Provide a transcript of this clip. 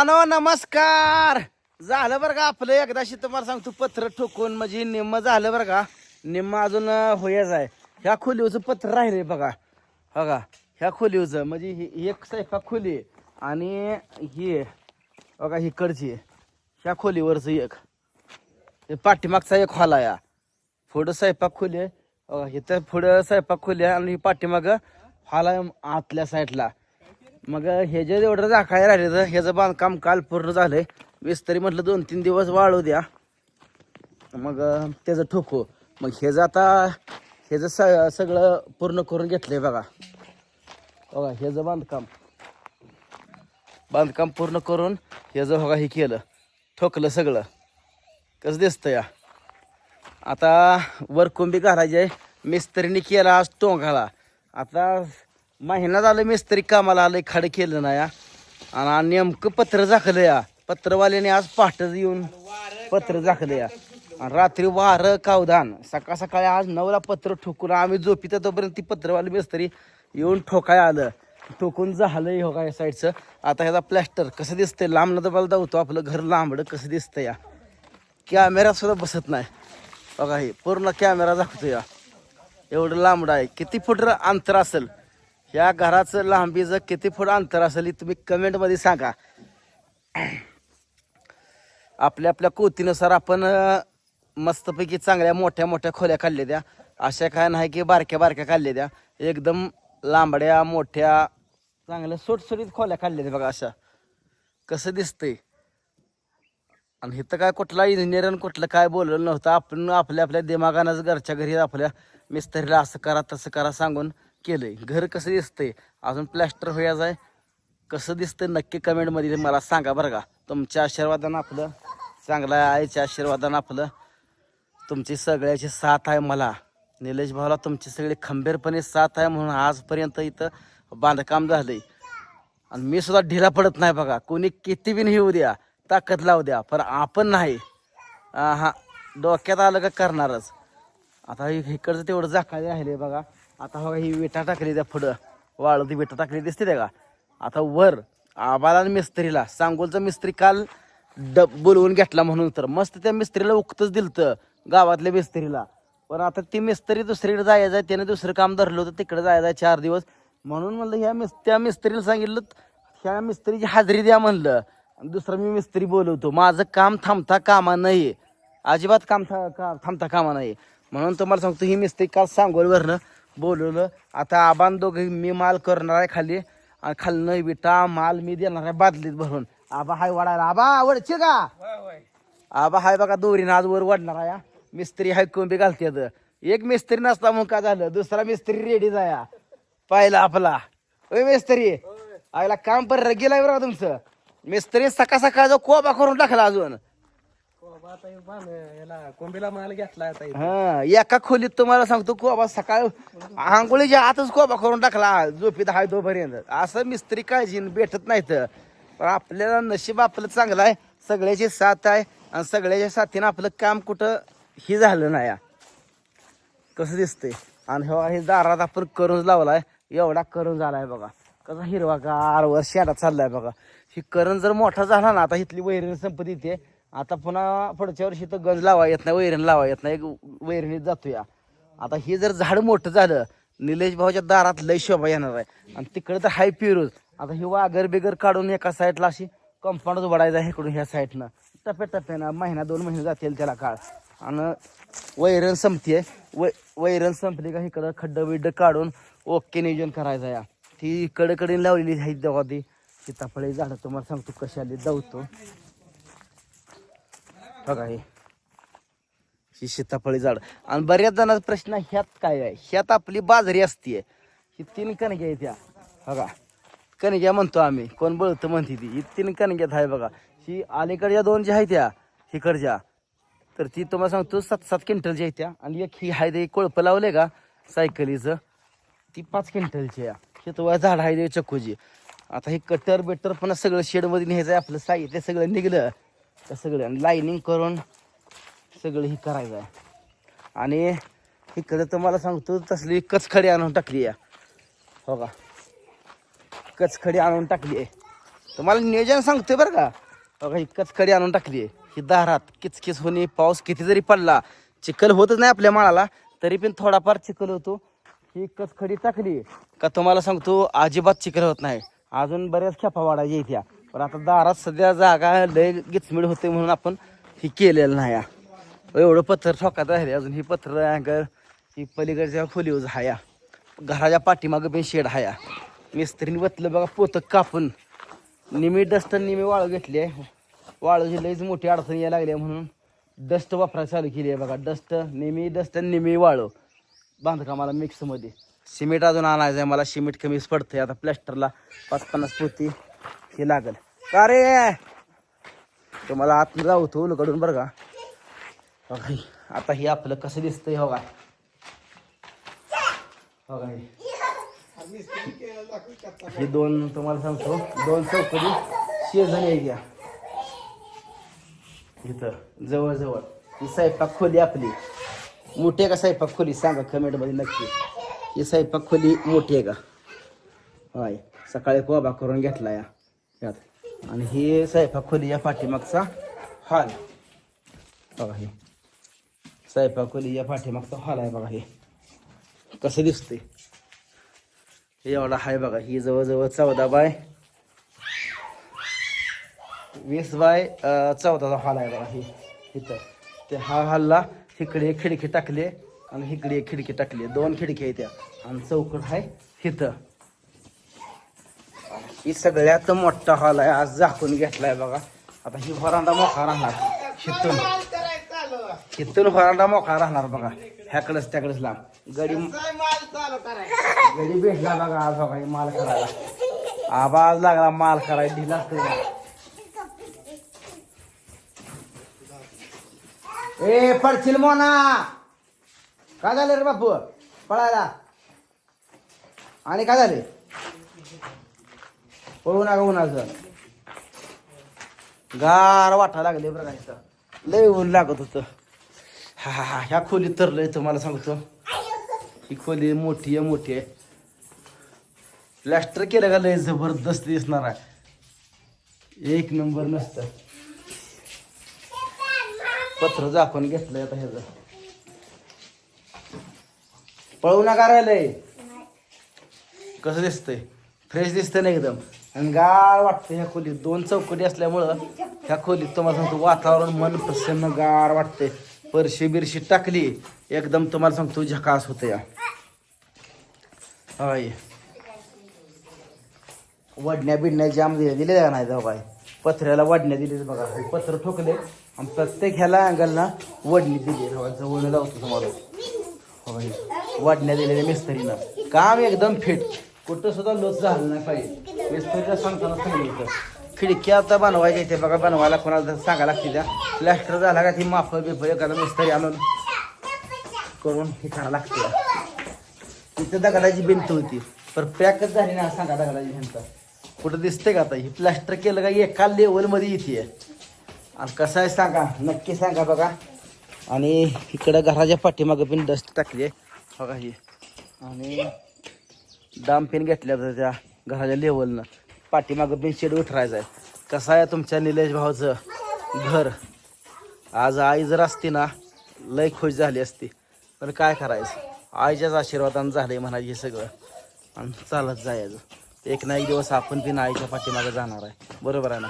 मानव नमस्कार! झालं बरं का आपलं? एकदाशी तुम्हाला सांगतो पत्र ठोकून म्हणजे निम्म झालं बरं का? निम्म अजून होयच आहे. ह्या खोलीवचं पत्र राहिले बघा. बघा ह्या खोलीवचं म्हणजे ही एक स्वयंपाक खोली आहे. आणि ही बघा ही कडची ह्या खोलीवरचं एक. हे पाठीमागचा एक हॉल आहे पुढं स्वयंपाक खोली आहे. हे इथं पुढं स्वयंपाक खोली आहे आणि पाठीमाग हॉल आहे आतल्या साईडला. मग हे जे एवढं राखाय राहिले तर ह्याचं बांधकाम काल पूर्ण झालंय. मिस्त्री म्हटलं दोन तीन दिवस वाळू द्या. मग त्याचं ठोको. मग ह्याचं आता ह्याचं स सगळं पूर्ण करून घेतलंय बघा. बघा ह्याचं बांधकाम. बांधकाम पूर्ण करून ह्याचं बघा हे केलं. ठोकलं सगळं. कसं दिसतं या? आता वरकुंबी घालायचे. घालायची आहे मिस्त्रीने केला आज टोंगाला. आता महिना झालं मिस्त्री कामाला आलं खड केलं ना या आणि नेमकं पत्र झाकलं या पत्रवाल्याने आज पहाट येऊन पत्र झाकलं या आणि रात्री वारं कावधान सकाळ सकाळी आज नऊला पत्र ठोकून आम्ही झोपित तोपर्यंत ती पत्रवाली मिस्त्री येऊन ठोकाय आलं. ठोकून झालं हो काय साईडचं. आता ह्याचा प्लॅस्टर कसं दिसतंय? लांब तर मला धावतो आपलं घर लांबडं कसं दिसतं या कॅमेरा सुद्धा बसत नाही. बघा हे पूर्ण कॅमेरा दाखवतो या एवढं लांबडं आहे. किती फुट अंतर असेल? या घराचं लांबीचं किती फूट अंतर असेल हे तुम्ही कमेंटमध्ये सांगा. आपल्या आपल्या कोतीनुसार आपण मस्तपैकी चांगल्या मोठ्या मोठ्या खोल्या काढल्या द्या अशा काय नाही की बारक्या बारक्या काढल्या द्या एकदम लांबड्या मोठ्या चांगल्या सुटसुटीत खोल्या काढल्या द्या बघा अशा. कसं दिसतंय. आणि इथं काय कुठला इंजिनियर आणि कुठलं काय बोललं नव्हतं. आपण आपल्या आपल्या दिमागानंच घरच्या घरी आपल्या मिस्त्रीला असं करा तसं करा सांगून केलंय. घर कसं दिसतंय? अजून प्लॅस्टर व्हायचं आहे कसं दिसतंय नक्की कमेंटमध्ये मला सांगा बरं का. तुमच्या आशीर्वादानं आपलं चांगलं आहे आईच्या आशीर्वादानं आपलं तुमची सगळ्याची साथ आहे मला. निलेश भाऊला तुमची सगळी खंबीरपणे साथ आहे म्हणून आजपर्यंत इथं बांधकाम झालंय. आणि मी सुद्धा ढिला पडत नाही बघा. कोणी किती बी येऊ द्या ताकद लावू द्या पण आपण नाही. हा डोक्यात आलं का करणारच. आता हे इकडचं तेवढं झाकाळ राहिले बघा. आता हवा ही विटा टाकली त्या पुढं. वाळू विटा टाकली दिसते त्या का? आता वर आबाला आणि मिस्त्रीला सांगोलचा मिस्त्री काल डब बोलवून घेतला म्हणून तर. मस्त त्या मिस्त्रीला उक्तच दिलतं गावातल्या मिस्त्रीला. पण आता ती मिस्त्री दुसरीकडे जायचं आहे त्याने दुसरं काम धरलं होतं तिकडे जायचं आहे चार दिवस. म्हणून म्हणलं ह्या मिस त्या मिस्त्रीला सांगितलं ह्या मिस्त्रीची हाजरी द्या म्हणलं. आणि मी मिस्त्री बोलवतो. माझं काम थांबता कामा नाही अजिबात काम था का थांबता कामा नाही म्हणून तुम्हाला सांगतो ही मिस्त्री काल सांगोलवरनं बोलवलं. आता आबान दोघे मी माल करणार आहे खाली. आणि खालनं विटा माल मी देणार आहे बादलीत भरून. आबा हाय वाढायला. आबा वडचे का? आबा हाय बघा दोरीनं आज वर वाढणार आहे. मिस्त्री हाय कोंबी घालते एक मिस्त्री नसता मग काय झालं? दुसरा मिस्त्री रेडी जाया. पाहिला आपला. ओय मिस्त्री? आयला काम पर गेलाय बरं का तुमचं? मिस्त्री सकाळ सकाळ जो कोबा करून टाकला अजून. कोंबीला माल घेतला हा एका खोलीत तुम्हाला सांगतो कोबा सकाळ आंघोळीच्या आतच कोबा करून टाकला झोपीत हाय तोपर्यंत. असं मिस्त्री काळजी भेटत नाहीत. पण आपल्याला नशीब आपलं चांगलं आहे सगळ्याची साथ आहे आणि सगळ्याच्या साथीनं आपलं काम कुठं हे झालं नाही. कसं दिसतंय? आणि हे हे दारात आपण करून लावलाय एवढा करून झालाय बघा. कसा हिरवा गार वर शेडा चाललाय बघा. ही करण जर मोठा झाला ना आता इथली वैरण संपत्ती येते. आता पुन्हा पुढच्या वर्षी तर गंज लावा येत नाही वैरण लावा येत नाही वैरणीत जातो या आता हे जर झाड मोठं झालं निलेश भाऊच्या दारात लय शोभा येणार आहे. आणि तिकडे तर हाय पिरूज. आता ही वागर बिगर काढून एका साईडला अशी कंपाऊंड उभारायचं आहे इकडून ह्या साईडनं. टप्प्याटप्प्यानं महिना दोन महिने जातील त्याला काळ. आणि वैरण संपते वै वैरण संपली का इकडं खड्डं बिड्ड काढून ओके नियोजन करायचं या ती कडकडे लावलेली आहे तेव्हा ती. सीताफळी झाडं तुम्हाला सांगतो कशी आली दवतो. बघा हे. ही सीताफळी झाड. आणि बऱ्याच जणांचा प्रश्न ह्यात काय आहे? ह्यात आपली बाजरी असते ही तीन कणग्या आहेत त्या बघा. कणग्या म्हणतो आम्ही. कोण बळतं म्हणते ती. ही तीन कणग्यात आहे बघा. ही अलीकडच्या दोन ज्या आहेत त्या हिकडच्या तर ती तुम्हाला सांगतो सात सात क्विंटलची आहे त्या आणि एक ही आहे ते कोळपं लावले का? सायकलीचं. ती पाच क्विंटलची आहे. शेतवा झाड आहे ते चक्कूची. आता हे कटर बेटर पण सगळं शेडमध्ये न्यायचं आहे आपलं साहित्य सगळं निघलं. तर सगळं लाईनिंग करून सगळं ही करायचं आहे. आणि इकडं तुम्हाला सांगतो तसली कचखडी आणून टाकली आहे. हो का? कचखडी आणून टाकली आहे. तुम्हाला नियोजन सांगतोय बरं का? हो बघा ही कचखडी आणून टाकली आहे. ही दारात किचकिच होणे पाऊस किती जरी पडला चिखल होतच नाही आपल्या माळाला तरी पण थोडाफार चिखल होतो. ही कचखडी टाकली का तुम्हाला सांगतो अजिबात चिखल होत नाही. अजून बऱ्याच खेपा वाढायच्या इथ्या पण आता दारात सध्या जागा लय गिचमिड होते म्हणून आपण ही केलेलं नाही या एवढं पत्र ठोकात राहिले अजून ही पत्र अँकर ही पलीकडच्या खोलीवर हाया घराच्या पाठीमागं पण शेड हाया मिस्त्रीने बतलं बघा पोतं कापून. निमी डस्ट निमी वाळू घेतली आहे. वाळूची लईच मोठी अडचण यायला लागली आहे म्हणून डस्ट वापरायला चालू केली आहे बघा. डस्ट नेहमी डस्ट निमी नेहमी वाळू. बांधकामाला मिक्समध्ये सिमेंट अजून आणायचं आहे. मला सिमेंट कमीच पडतं आहे आता प्लॅस्टरला पाच पन्नास पोती. हे लागल। का रे जाऊ तो उलकडून बरं का. आता हे आपलं कसं दिसतंय, हो काय हो दोन, तुम्हाला सांगतो, दोन चौकडी शेजारी आहे घ्या इथं जवळ जवळ ही स्वयंपाक खोली आपली. मोठी का स्वयंपाक खोली? सांगा कमेंट मध्ये नक्की. ही स्वयंपाक खोली मोठी का? होय. सकाळी कोबा करून घेतला या. यात. आणि हे स्वयंपाक खोली या पाठीमागचा हॉल. बघा हे. सैफा खोली या पाठीमागचा हॉल आहे बघा हे. कसं दिसते हे एवढा आहे बघा. ही जवळजवळ चौदा बाय वीस बाय चौदाचा हॉल आहे बघा हे. इथं. ते हा हॉलला इकडे एक खिडकी टाकली आणि इकडे एक खिडकी टाकली. दोन खिडकी आहेत त्या आणि चौकट आहे इथं ही सगळ्यात मोठा हॉल आहे आज झाकून घेतलाय बघा. आता ही वरांडा मोठा राहणार. शितून शितून वरांडा मोठा राहणार बघा. ह्याकडेच त्याकडेच लांब. गडी गडी भेटला बघा आज बघा माल करायला. आवाज लागला माल करायला. ढिला असतो ए पडशील मोना. काय झालं रे बापू? पळायला. आणि काय झाले? पळू नका उन्हाचं. गार वाटा लागले बरं का लय ऊन लागत होतं. हा हा हा ह्या खोलीत तरलंय तुम्हाला सांगतो. ही खोली मोठी आहे मोठी आहे. प्लॅस्टर केलं का लय जबरदस्त दिसणार आहे. एक नंबर नसतं. पत्र झाकून घेतलंय आता ह्याचं. पळू नका राहिलंय. कसं दिसतंय? फ्रेश दिसतंय ना एकदम? आणि गार वाटतं ह्या खोलीत. दोन चौकटी असल्यामुळं ह्या खोलीत तुम्हाला सांगतो वातावरण मन प्रसन्न गार वाटते परशी बिरशी टाकली एकदम तुम्हाला सांगतो झकास होतं या होय. वडण्या बिडण्या जाम दिल्या दिल्या का नाही जाऊ काय पत्र्याला वडण्या दिले बघा पत्र ठोकले आणि प्रत्येक ह्याला अँगलला वडणी दिली जवळ लावतो तुम्हाला. होय. वडण्या दिलेल्या मिस्त्रीनं. काम एकदम फिट. कुठं सुद्धा लोच झालं नाही पाहिजे. मिस्त्रीला सांगताना सांगितलं खिडक्या आता बनवायच्या इथे बघा बनवायला कोणाला सांगायला लागते त्या. प्लॅस्टर झाला का ती माफ बिफ एखादा मिस्त्री आणून करून हे करायला लागते तिथे दगडाची भिंत होती. पण पॅकच झाली ना सांगा दगडाची भिंत. कुठं दिसते का आता? ही प्लॅस्टर केलं का एका लेवलमध्ये इथे आणि कसं आहे सांगा नक्की सांगा बघा. आणि इकडं घराच्या पाठीमागं पण डस्ट टाकली आहे बघा ही. आणि डाम घेतल्या तर त्या घराच्या लेवलनं पाठीमागं पण शेड उठरायचं आहे. कसं आहे तुमच्या निलेश भाऊचं घर? आज आई जर असती ना लय खुश झाली असती. पण काय करायचं? आईच्याच आशीर्वादानं आहे म्हणायचं हे सगळं. आणि चालत जायचं. एक ना एक दिवस आपण पण आईच्या पाठीमागं जाणार आहे. बरोबर आहे ना?